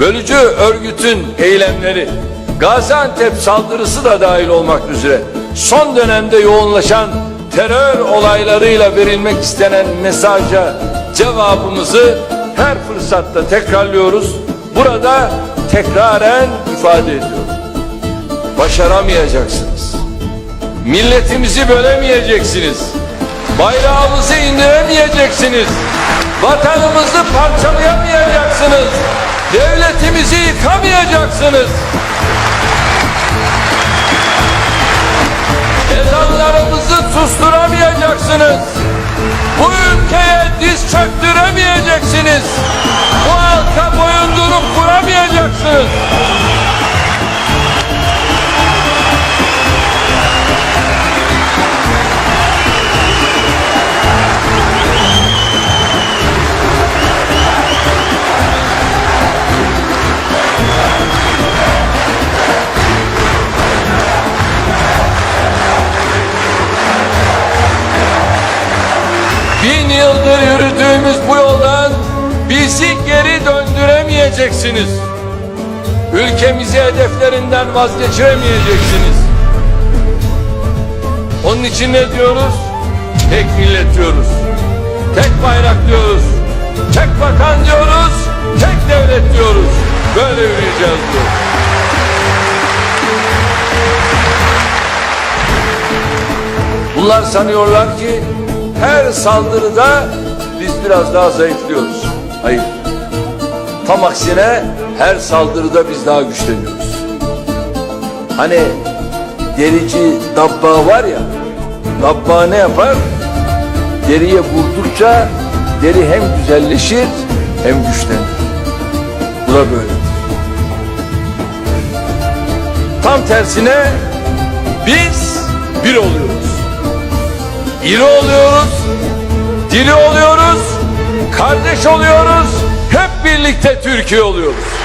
Bölücü örgütün eylemleri, Gaziantep saldırısı da dahil olmak üzere son dönemde yoğunlaşan terör olaylarıyla verilmek istenen mesaja cevabımızı her fırsatta tekrarlıyoruz. Burada tekraren ifade ediyorum. Başaramayacaksınız. Milletimizi bölemeyeceksiniz. Bayrağımızı indiremeyeceksiniz. Vatanımızı parçalayamayacaksınız. Devletimizi yıkamayacaksınız. Ezanlarımızı susturamayacaksınız. Bu ülkeye diz çöktüremeyeceksiniz. Bu halka boyunduruk kuramayacaksınız. Bin yıldır yürüdüğümüz bu yoldan bizi geri döndüremeyeceksiniz. Ülkemizi hedeflerinden vazgeçiremeyeceksiniz. Onun için ne diyoruz? Tek millet diyoruz. Tek bayrak diyoruz. Tek bakan diyoruz. Tek devlet diyoruz. Böyle yürüyeceğiz diyoruz. Bunlar sanıyorlar ki her saldırıda biz biraz daha zayıflıyoruz. Hayır. Tam aksine her saldırıda biz daha güçleniyoruz. Hani derici dabba var ya, dabba ne yapar? Deriye vurdukça deri hem güzelleşir hem güçlenir. Bu da böyle. Tam tersine biz bir oluyoruz. İri oluyoruz, diri oluyoruz, kardeş oluyoruz, hep birlikte Türkiye oluyoruz.